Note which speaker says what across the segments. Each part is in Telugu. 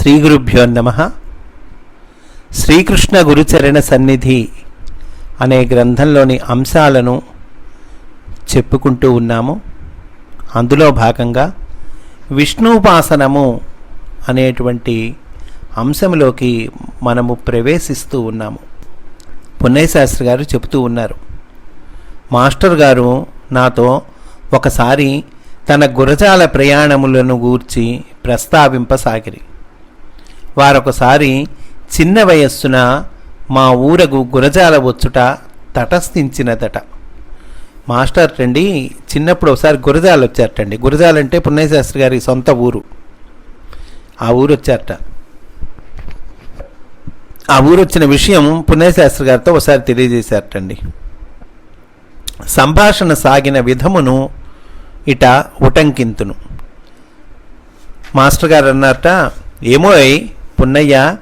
Speaker 1: శ్రీ గురుభ్యో నమ. శ్రీకృష్ణ గురుచరణ సన్నిధి అనే గ్రంథంలోని అంశాలను చెప్పుకుంటూ ఉన్నాము. అందులో భాగంగా విష్ణుపాసనము అనేటువంటి అంశంలోకి మనము ప్రవేశిస్తూ ఉన్నాము. పున్నయశాస్త్రి గారు చెబుతూ ఉన్నారు. మాస్టర్ గారు నాతో ఒకసారి తన గురజాల ప్రయాణములను గూర్చి ప్రస్తావింపసాగిరి. వారొకసారి చిన్న వయస్సున మా ఊరకు గురజాల వచ్చుట తటస్థించినదట. మాస్టర్ రండి చిన్నప్పుడు ఒకసారి గురజాలు వచ్చారటండి గురజాలంటే అంటే గారి సొంత ఊరు. ఆ ఊరు వచ్చారట ఆ ఊరు వచ్చిన విషయం పుణ్యశాస్త్రి గారితో ఒకసారి తెలియజేశారటండి. సంభాషణ సాగిన విధమును ఇట ఉటంకింతును. మాస్టర్ గారు అన్నారట ఏమోయ్ పున్నయ్య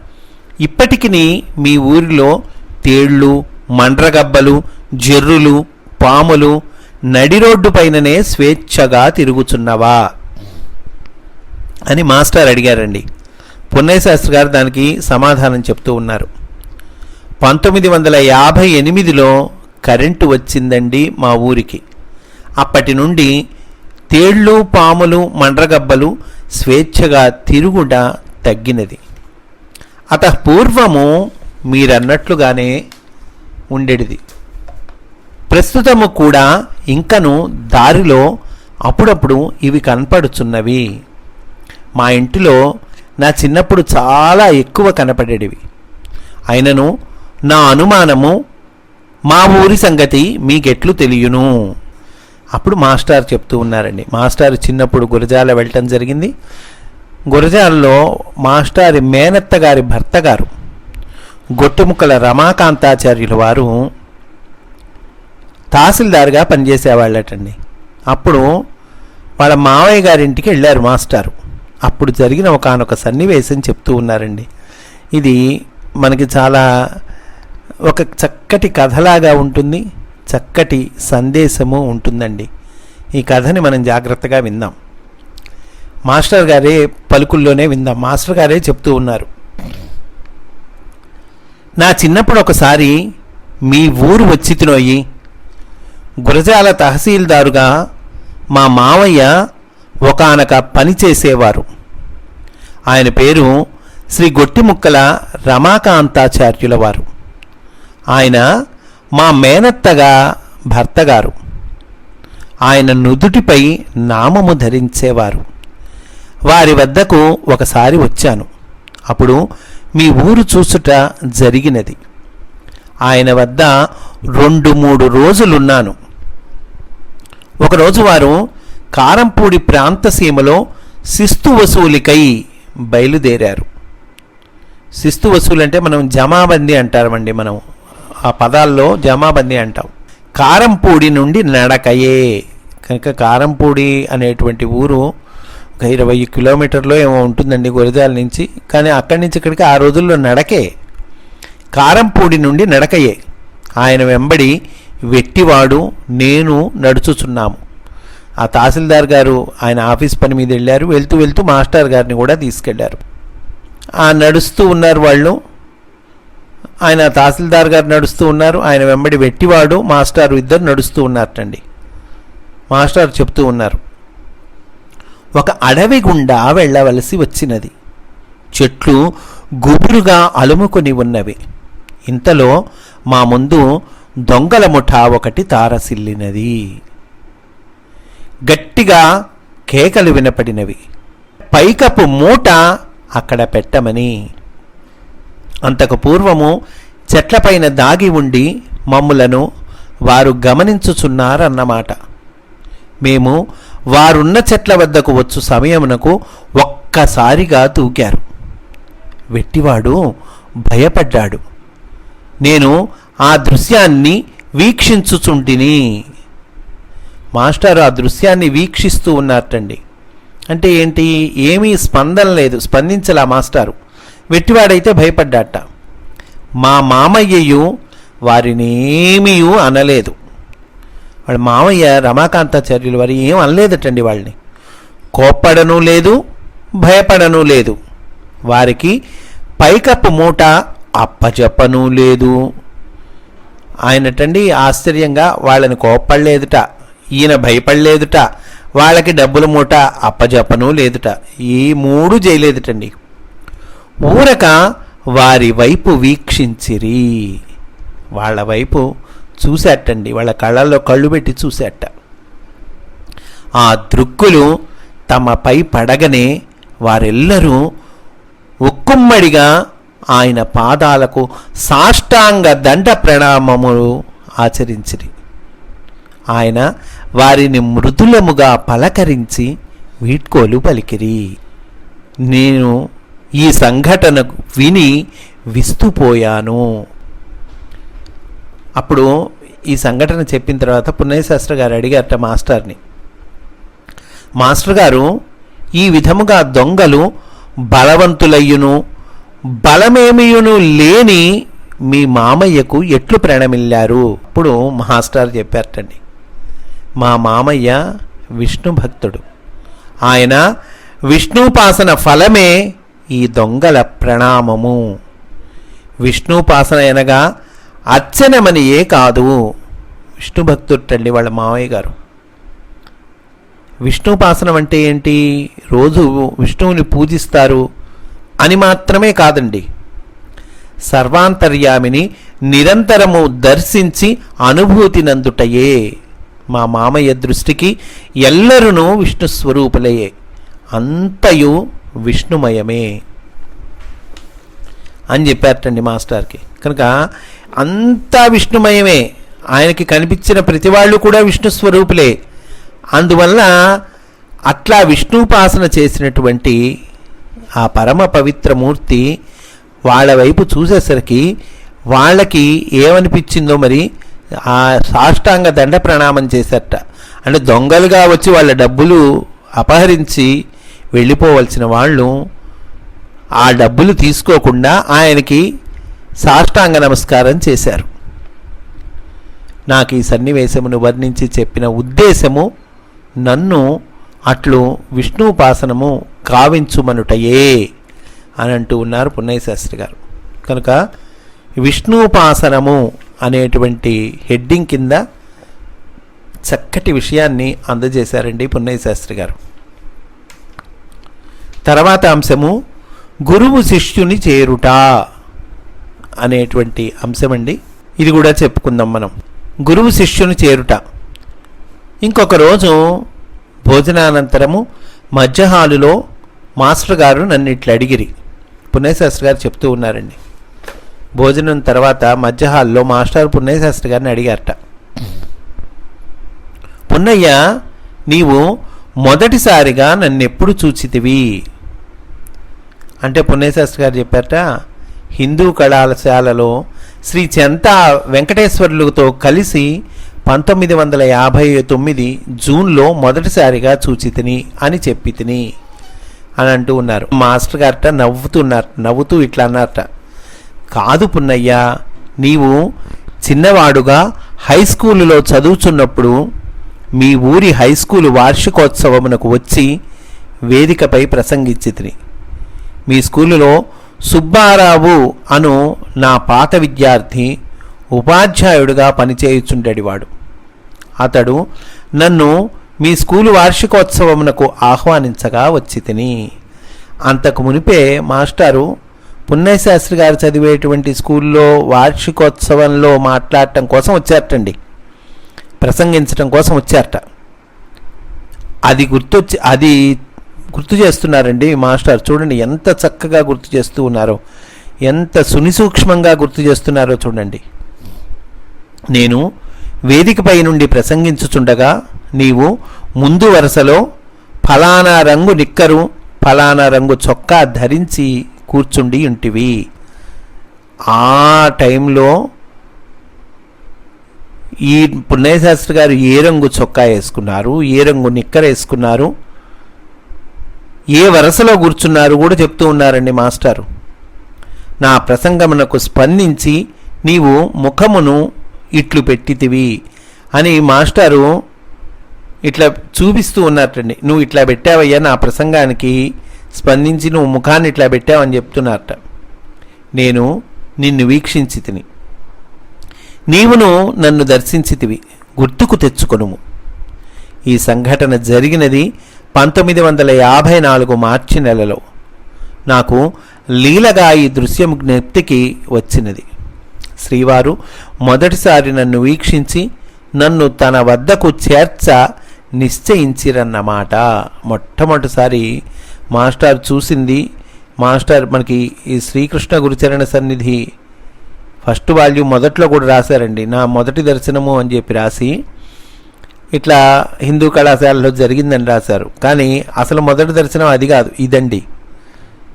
Speaker 1: ఇప్పటికీ మీ ఊరిలో తేళ్ళు మండ్రగబ్బలు జెర్రులు పాములు నడి రోడ్డు పైననే స్వేచ్ఛగా తిరుగుచున్నవా? అని మాస్టర్ అడిగారండి. పున్నయ్య శాస్త్రి గారు దానికి సమాధానం చెప్తూ ఉన్నారు. పంతొమ్మిది వందల యాభై ఎనిమిదిలో కరెంటు వచ్చిందండి మా ఊరికి. అప్పటి నుండి తేళ్ళు పాములు మండ్రగబ్బలు స్వేచ్ఛగా తిరుగుట తగ్గినది. అత పూర్వము మీరన్నట్లుగానే ఉండేది ప్రస్తుతము కూడా ఇంకను దారిలో అప్పుడప్పుడు ఇవి కనపడుచున్నవి. మా ఇంటిలో నా చిన్నప్పుడు చాలా ఎక్కువ కనపడేటివి. అయినను నా అనుమానము మా ఊరి సంగతి మీకెట్లు తెలియను. అప్పుడు మాస్టార్ చెప్తూ ఉన్నారండి. మాస్టారు చిన్నప్పుడు గురజాల వెళ్ళటం జరిగింది. గురజాలలో మాస్టారి మేనత్త గారి భర్త గారు. గొట్టుముక్కల రమాకాంతాచార్యుల వారు తహసీల్దార్గా పనిచేసేవాళ్ళటండి. అప్పుడు వాళ్ళ మావయ్య గారింటికి వెళ్ళారు మాస్టారు. అప్పుడు జరిగిన ఒకనొక సన్నివేశం చెప్తూ ఉన్నారండి. ఇది మనకి చాలా ఒక చక్కటి కథలాగా ఉంటుంది చక్కటి సందేశము ఉంటుందండి. ఈ కథని మనం జాగ్రత్తగా విందాం. మాస్టర్ గారే పలుకుల్లోనే విందాం. మాస్టర్ గారే చెప్తూ ఉన్నారు. నా చిన్నప్పుడు ఒకసారి మీ ఊరు వచ్చి తినోయి గురజాల తహసీల్దారుగా మా మావయ్య ఒకనక పని చేసేవారు. ఆయన పేరు శ్రీ గొట్టిముక్కల రమాకాంతాచార్యుల వారు. ఆయన మా మేనత్తగా భర్తగారు. ఆయన నుదుటిపై నామము ధరించేవారు. వారి వద్దకు ఒకసారి వచ్చాను. అప్పుడు మీ ఊరు చూసుట జరిగినది. ఆయన వద్ద రెండు మూడు రోజులున్నాను. ఒకరోజు వారు కారంపూడి ప్రాంత సీమలో శిస్తు వసూలికై బయలుదేరారు. శిస్తు వసూలు అంటే మనం జమాబందీ అంటామండి మనం. ఆ పదాల్లో జమాబందీ అంటాం. కారంపూడి నుండి నడకయే. కనుక కారంపూడి అనేటువంటి ఊరు ఒక ఇరవై కిలోమీటర్లో ఏమో ఉంటుందండి గురజాల నుంచి. కానీ అక్కడి నుంచి ఇక్కడికి ఆ రోజుల్లో నడకే. కారంపూడి నుండి నడకయే. ఆయన వెంబడి వెట్టివాడు నేను నడుచుచున్నాము. ఆ తహసీల్దార్ గారు ఆయన ఆఫీస్ పని మీద వెళ్ళారు. వెళ్తూ వెళ్తూ మాస్టర్ గారిని కూడా తీసుకెళ్ళారు. ఆ నడుస్తూ ఉన్నారు వాళ్ళు. ఆయన తహసీల్దార్ గారు నడుస్తూ ఉన్నారు. ఆయన వెంబడి వెట్టివాడు మాస్టారు ఇద్దరు నడుస్తూ ఉన్నారటండి. మాస్టర్ చెప్తూ ఉన్నారు. ఒక అడవి గుండా వెళ్ళవలసి వచ్చినది. చెట్లు గుబురుగా అలుముకొని ఉన్నవి. ఇంతలో మా ముందు దొంగల ముఠా ఒకటి తారసిల్లినది. గట్టిగా కేకలు వినపడినవి. పైకపు మూట అక్కడ పెట్టమని. అంతకు పూర్వము చెట్లపైన దాగి ఉండి మమ్ములను వారు గమనించుచున్నారన్నమాట. మేము వారున్న చెట్ల వద్దకు వచ్చు సమయమునకు ఒక్కసారిగా దూకారు వెట్టివాడు భయపడ్డాడు. నేను ఆ దృశ్యాన్ని వీక్షించుచుంటిని. మాస్టారు ఆ దృశ్యాన్ని వీక్షిస్తూ ఉన్నారటండి. అంటే ఏంటి? ఏమీ స్పందన లేదు స్పందించలా మాస్టారు. వెట్టివాడైతే భయపడ్డాట. మా మామయ్యయు వారిని ఏమీ అనలేదు. వాళ్ళ మామయ్య రమాకాంతాచార్యులు వారు ఏం అనలేదటండి వాళ్ళని. కోప్పడను లేదు భయపడను లేదు. వారికి పైకప్పు మూట అప్పచెప్పను లేదు. ఆయనటండి ఆశ్చర్యంగా వాళ్ళని కోప్పడలేదుట ఈయన భయపడలేదుట వాళ్ళకి డబ్బుల మూట అప్పజెప్పను లేదుట. ఈ మూడు చేయలేదుటండి ఊరక వారి వైపు వీక్షించిరి. వాళ్ళ వైపు చూసేటండి వాళ్ళ కళ్ళల్లో కళ్ళు పెట్టి చూసేట ఆ దృక్కులు తమపై పడగనే వారెల్లరూ ఉక్కుమ్మడిగా ఆయన పాదాలకు సాష్టాంగ దండ ప్రణామములు ఆచరించిరి. ఆయన వారిని మృదులముగా పలకరించి వీడ్కోలు పలికిరి. నేను ఈ సంఘటన విని విస్తుపోయాను. అప్పుడు ఈ సంఘటన చెప్పిన తర్వాత పుణ్యశాస్త్ర గారు అడిగారట మాస్టర్ని. మాస్టర్ గారు ఈ విధముగా దొంగలు బలవంతులయ్యును బలమేమియును లేని మీ మామయ్యకు ఎట్లు ప్రణమిల్లారు? అప్పుడు మాస్టర్ చెప్పారటండి. మా మామయ్య విష్ణు భక్తుడు. ఆయన విష్ణుపాసన ఫలమే ఈ దొంగల ప్రణామము. విష్ణుపాసన అనగా అర్చనమనియే కాదు. విష్ణు తల్లి వాళ్ళ మామయ్య గారు. విష్ణుపాసనం అంటే ఏంటి? రోజు విష్ణువుని పూజిస్తారు అని మాత్రమే కాదండి. సర్వాంతర్యామిని నిరంతరము దర్శించి అనుభూతి నందుటయే. మా మామయ్య దృష్టికి ఎల్లరునూ విష్ణు స్వరూపులయే అంతయు విష్ణుమయమే అని చెప్పారటండి మాస్టర్కి. కనుక అంతా విష్ణుమయమే. ఆయనకి కనిపించిన ప్రతి వాళ్ళు కూడా విష్ణు స్వరూపులే. అందువల్ల అట్లా విష్ణుపాసన చేసినటువంటి ఆ పరమ పవిత్రమూర్తి వాళ్ళ వైపు చూసేసరికి వాళ్ళకి ఏమనిపించిందో మరి ఆ సాష్టాంగ దండ ప్రణామం చేశారట. అంటే దొంగలుగా వచ్చి వాళ్ళ డబ్బులు అపహరించి వెళ్ళిపోవలసిన వాళ్ళు ఆ డబ్బులు తీసుకోకుండా ఆయనకి సాష్టాంగ నమస్కారం చేశారు. నాకు ఈ సన్నివేశమును వర్ణించి చెప్పిన ఉద్దేశము నన్ను అట్లు విష్ణుపాసనము కావించుమనుటయే అని అంటూ ఉన్నారు పున్నయ్య శాస్త్రి గారు. కనుక విష్ణుపాసనము అనేటువంటి హెడ్డింగ్ కింద చక్కటి విషయాన్ని అందజేశారండి పున్నయ్య శాస్త్రి గారు. తర్వాత అంశము గురువు శిష్యుని చేరుట అనేటువంటి అంశమండి. ఇది కూడా చెప్పుకుందాం మనం. గురువు శిష్యుని చేరుట. ఇంకొక రోజు భోజనానంతరము మధ్య హాలులో మాస్టర్ గారు నన్ను ఇట్లా అడిగిరి. పుణ్యశాస్త్రి గారు చెప్తూ ఉన్నారండి. భోజనం తర్వాత మధ్య హాల్లో మాస్టర్ పుణ్యశాస్త్రి గారిని అడిగారట. పున్నయ్య నీవు మొదటిసారిగా నన్ను ఎప్పుడు చూచితివి? అంటే పుణ్యశాస్త్రి గారు చెప్పారట హిందూ కళాశాలలో శ్రీ చెంతా వెంకటేశ్వర్లతో కలిసి పంతొమ్మిది వందల యాభై తొమ్మిది జూన్లో మొదటిసారిగా చూచితిని అని చెప్పి తిని అని అంటూ ఉన్నారు. మాస్టర్ గారట నవ్వుతున్నారు. నవ్వుతూ ఇట్లా అన్నారట. కాదు పున్నయ్య నీవు చిన్నవాడుగా హై స్కూలులో చదువుచున్నప్పుడు మీ ఊరి హై స్కూలు వార్షికోత్సవమునకు వచ్చి వేదికపై ప్రసంగించితిని మీ స్కూలులో సుబ్బారావు అను నా పాత విద్యార్థి ఉపాధ్యాయుడిగా పనిచేయుచుండేవాడు అతడు నన్ను మీ స్కూలు వార్షికోత్సవమునకు ఆహ్వానించగా వచ్చి తిని అంతకు మునిపే మాస్టారు పుణ్యశాస్త్రి గారు చదివేటువంటి స్కూల్లో వార్షికోత్సవంలో మాట్లాడటం కోసం వచ్చారటండి. ప్రసంగించటం కోసం వచ్చారట. అది గుర్తొచ్చి అది గుర్తు చేస్తున్నారండి మాస్టర్. చూడండి ఎంత చక్కగా గుర్తు చేస్తూ ఉన్నారో. ఎంత సునిసూక్ష్మంగా గుర్తు చేస్తున్నారో చూడండి. నేను వేదికపై నుండి ప్రసంగించుచుండగా నీవు ముందు వరుసలో ఫలానా రంగు నిక్కరు ఫలానా రంగు చొక్కా ధరించి కూర్చుండి ఉంటివి. ఆ టైంలో ఈ పుణ్యశాస్త్రి గారు ఏ రంగు చొక్కా వేసుకున్నారు ఏ రంగు నిక్కర వేసుకున్నారు ఏ వరసలో కూర్చున్నారు కూడా చెప్తూ ఉన్నారండి మాస్టారు. నా ప్రసంగమునకు స్పందించి నీవు ముఖమును ఇట్లు పెట్టితివి అని మాస్టారు ఇట్లా చూపిస్తూ ఉన్నట్టండి నువ్వు ఇట్లా పెట్టావయ్యా నా ప్రసంగానికి స్పందించి నువ్వు ముఖాన్ని ఇట్లా పెట్టావని చెప్తున్నారట. నేను నిన్ను వీక్షించి తిని నీవును నన్ను దర్శించితివి. గుర్తుకు తెచ్చుకొనుము. ఈ సంఘటన జరిగినది పంతొమ్మిది వందల యాభై నాలుగు మార్చి నెలలో. నాకు లీలగా ఈ దృశ్యం జ్ఞప్తికి వచ్చినది. శ్రీవారు మొదటిసారి నన్ను వీక్షించి నన్ను తన వద్దకు చేర్చ నిశ్చయించిరన్నమాట. మొట్టమొదటిసారి మాస్టర్ చూసింది మాస్టర్ మనకి ఈ శ్రీకృష్ణ గురుచరణ సన్నిధి ఫస్ట్ వాల్యూమ్ మొదట్లో కూడా రాశారండి. నా మొదటి దర్శనము అని చెప్పి రాసి ఇట్లా హిందూ కళాశాలలో జరిగిందని రాశారు. కానీ అసలు మొదటి దర్శనం అది కాదు ఇదండి.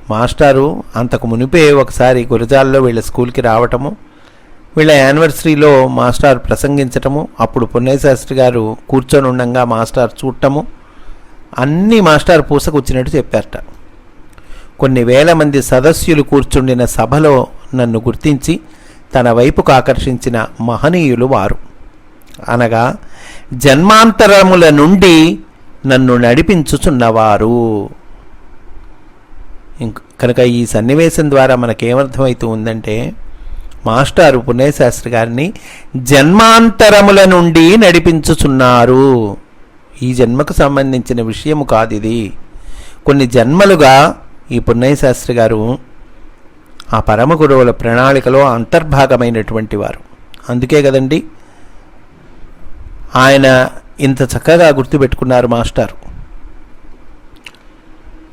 Speaker 1: మాస్టారు అంతకు మునిపే ఒకసారి గురజాల్లో వీళ్ళ స్కూల్కి రావటము వీళ్ళ యానివర్సరీలో మాస్టార్ ప్రసంగించటము అప్పుడు పుణ్యశాస్త్రి గారు కూర్చొని ఉండగా మాస్టార్ చూడటము అన్నీ మాస్టార్ పూసకొచ్చినట్టు చెప్పారట. కొన్ని వేల మంది సదస్యులు కూర్చుండిన సభలో నన్ను గుర్తించి తన వైపుకు ఆకర్షించిన మహనీయులు వారు. అనగా జన్మాంతరముల నుండి నన్ను నడిపించుచున్నవారు. కనుక ఈ సన్నివేశం ద్వారా మనకేమర్థమవుతూ ఉందంటే మాస్టారు పుణ్యశాస్త్రి గారిని జన్మాంతరముల నుండి నడిపించుచున్నారు. ఈ జన్మకు సంబంధించిన విషయము కాదు ఇది. కొన్ని జన్మలుగా ఈ పుణ్యశాస్త్రి గారు ఆ పరమ గురువుల ప్రణాళికలో అంతర్భాగమైనటువంటి వారు. అందుకే కదండి ఆయన ఇంత చక్కగా గుర్తుపెట్టుకున్నారు మాస్టారు.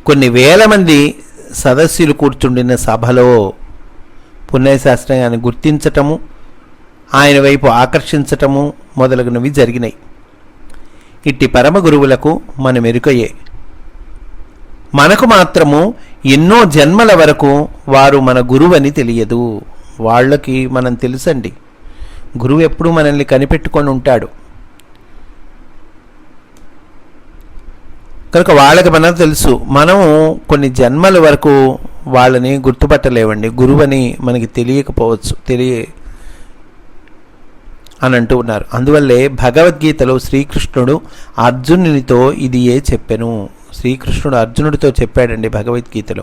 Speaker 1: కొన్ని వేల మంది సదస్సులు కూర్చుండిన సభలో పుణ్యశాస్త్రాన్ని గుర్తించటము ఆయన వైపు ఆకర్షించటము మొదలగునవి జరిగినాయి. ఇట్టి పరమ గురువులకు మన మెరుకయ్యే మనకు మాత్రము ఎన్నో జన్మల వరకు వారు మన గురువని తెలియదు. వాళ్ళకి మనం తెలుసండి. గురువు ఎప్పుడు మనల్ని కనిపెట్టుకొని ఉంటాడు కనుక వాళ్ళకి మనకు తెలుసు మనము కొన్ని జన్మల వరకు వాళ్ళని గుర్తుపట్టలేవండి. గురువని మనకి తెలియకపోవచ్చు తెలియ అని అంటూ ఉన్నారు. అందువల్లే భగవద్గీతలో శ్రీకృష్ణుడు అర్జునునితో ఇది ఏ చెప్పెను? శ్రీకృష్ణుడు అర్జునుడితో చెప్పాడండి భగవద్గీతలో.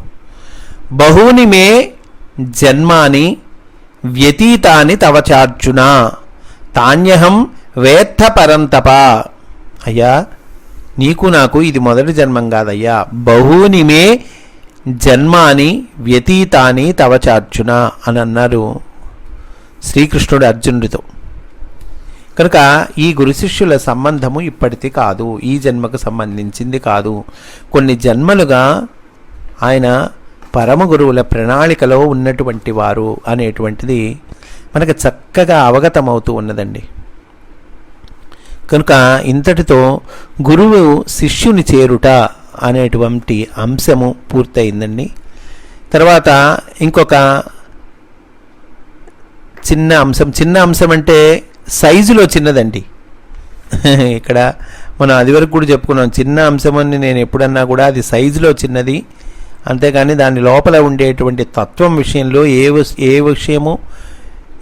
Speaker 1: బహుని మే జన్మాని వ్యతీతాని తవచార్జున తాన్యహం వేత్త పరంతప అయ్యా నీకు నాకు ఇది మొదటి జన్మం కాదయ్యా. బహూని మే జన్మాని వ్యతీతాని తవచార్జున అని అన్నారు శ్రీకృష్ణుడు అర్జునుడితో. కనుక ఈ గురు శిష్యుల సంబంధము ఇప్పటిది కాదు. ఈ జన్మకు సంబంధించింది కాదు. కొన్ని జన్మలుగా ఆయన పరమ గురువుల ప్రణాళికలో ఉన్నటువంటి వారు అనేటువంటిది మనకు చక్కగా అవగతమవుతూ ఉన్నదండి. కనుక ఇంతటితో గురువు శిష్యుని చేరుట అనేటువంటి అంశము పూర్తయిందండి. తర్వాత ఇంకొక చిన్న అంశం చిన్న అంశం అంటే సైజులో చిన్నదండి. ఇక్కడ మనం అది వరకు కూడా చెప్పుకున్నాం చిన్న అంశం అని నేను ఎప్పుడన్నా కూడా అది సైజులో చిన్నది. అంతేగాని దాని లోపల ఉండేటువంటి తత్వం విషయంలో ఏ ఏ విషయము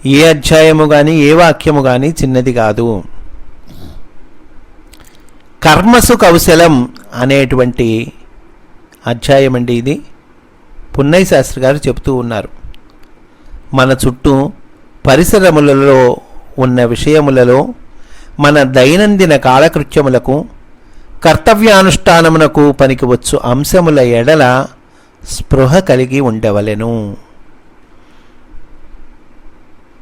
Speaker 1: ఏ అధ్యాయము కానీ ఏ వాక్యము కానీ చిన్నది కాదు. కర్మసు కౌశలం అనేటువంటి అధ్యాయం అండి ఇది. పున్నయ్య శాస్త్రి గారు చెబుతూ ఉన్నారు. మన చుట్టూ పరిసరములలో ఉన్న విషయములలో మన దైనందిన కాలకృత్యములకు కర్తవ్యానుష్ఠానమునకు పనికివచ్చు అంశముల ఎడల స్పృహ కలిగి ఉండవలెను.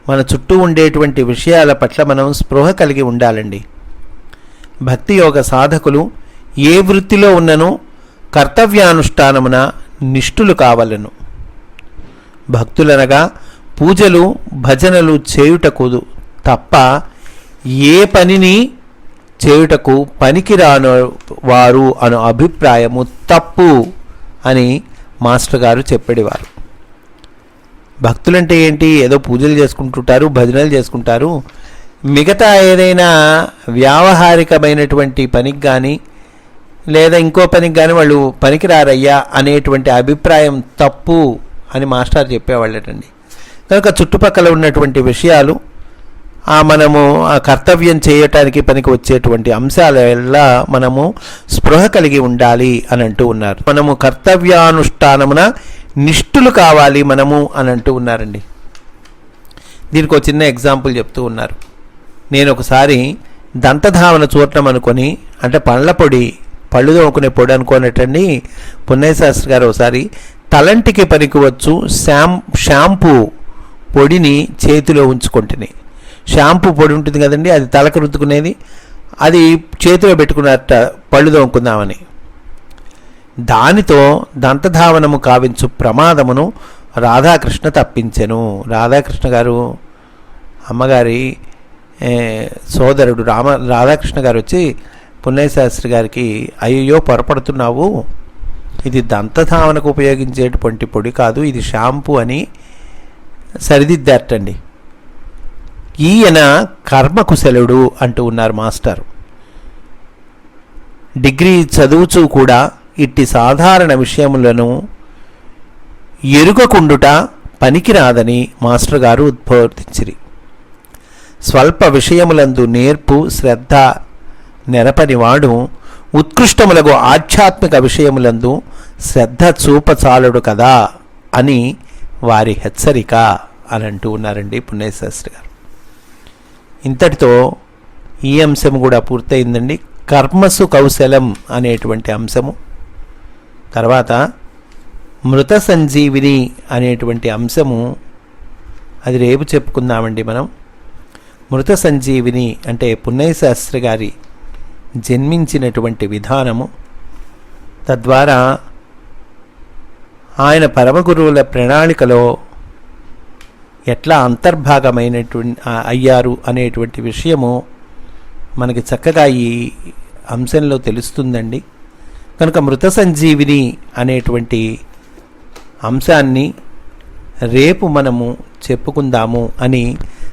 Speaker 1: మన చుట్టూ ఉండేటువంటి విషయాల పట్ల మనం స్పృహ కలిగి ఉండాలండి. భక్తి యోగ సాధకులు ఏ వృత్తిలో ఉన్ననూ కర్తవ్యానుష్ఠానమున నిష్ఠులు కావలను. భక్తులనగా పూజలు భజనలు చేయుటకు తప్ప ఏ పనిని చేయుటకు పనికిరాను వారు అను అభిప్రాయము తప్పు అని మాస్టర్ గారు చెప్పేవారు. భక్తులంటే ఏంటి? ఏదో పూజలు చేసుకుంటుంటారు భజనలు చేసుకుంటారు మిగతా ఏదైనా వ్యావహారికమైనటువంటి పనికి కానీ లేదా ఇంకో పనికి కానీ వాళ్ళు పనికిరారయ్యా అనేటువంటి అభిప్రాయం తప్పు అని మాస్టర్ చెప్పేవాళ్ళటండి. కనుక చుట్టుపక్కల ఉన్నటువంటి విషయాలు ఆ మనము ఆ కర్తవ్యం చేయటానికి పనికి వచ్చేటువంటి అంశాల వల్ల మనము స్పృహ కలిగి ఉండాలి అని అంటూ ఉన్నారు. మనము కర్తవ్యానుష్ఠానమున నిష్ఠులు కావాలి మనము అని అంటూ ఉన్నారండి. దీనికి ఒక చిన్న ఎగ్జాంపుల్ చెప్తూ ఉన్నారు. నేను ఒకసారి దంతధావన చూడటం అనుకొని అంటే పండ్ల పొడి పళ్ళు తోముకునే పొడి అనుకోనటండి పున్నయ్య శాస్త్రి గారు ఒకసారి తలంటికి పనికి వచ్చు శాం షాంపూ పొడిని చేతిలో ఉంచుకుంటుంది షాంపూ పొడి ఉంటుంది కదండి అది తలకు రుద్దుకునేది అది చేతిలో పెట్టుకున్నట్ట పళ్ళు తోముకుందామని. దానితో దంతధావనము కావించు ప్రమాదమును రాధాకృష్ణ తప్పించెను. రాధాకృష్ణ గారు అమ్మగారి సోదరుడు రామ రాధాకృష్ణ గారు వచ్చి పున్నయ్య శాస్త్రి గారికి అయ్యో పొరపడుతున్నావు. ఇది దంతధావనకు ఉపయోగించేటువంటి పొడి కాదు ఇది షాంపూ అని సరిదిద్దారటండి. ఈయన కర్మకుశలుడు అంటూ ఉన్నారు మాస్టర్. డిగ్రీ చదువుచూ కూడా ఇట్టి సాధారణ విషయములను ఎరుగకుండుట పనికిరాదని మాస్టర్ గారు ఉద్బోధించిరి స్వల్ప విషయములందు నేర్పు శ్రద్ధ నెరపనివాడు ఉత్కృష్టములకు ఆధ్యాత్మిక విషయములందు శ్రద్ధ చూపచాలుడు కదా అని వారి హెచ్చరిక అని అంటూ ఉన్నారండి పుణ్యశాస్త్రి గారు. ఇంతటితో ఈ అంశం కూడా పూర్తయిందండి. కర్మసు కౌశలం అనేటువంటి అంశము. తర్వాత మృత సంజీవిని అనేటువంటి అంశము. అది రేపు చెప్పుకుందామండి మనం. మృత సంజీవిని అంటే పున్నయ్యశాస్త్రి గారి జన్మించినటువంటి విధానము. తద్వారా ఆయన పరమ గురువుల ప్రణాళికలో ఎట్లా అంతర్భాగమైనటువంటి అయ్యారు అనేటువంటి విషయము మనకి చక్కగా ఈ అంశంలో తెలుస్తుందండి. కనుక మృత సంజీవిని అనేటువంటి అంశాన్ని రేపు మనము చెప్పుకుందాము అని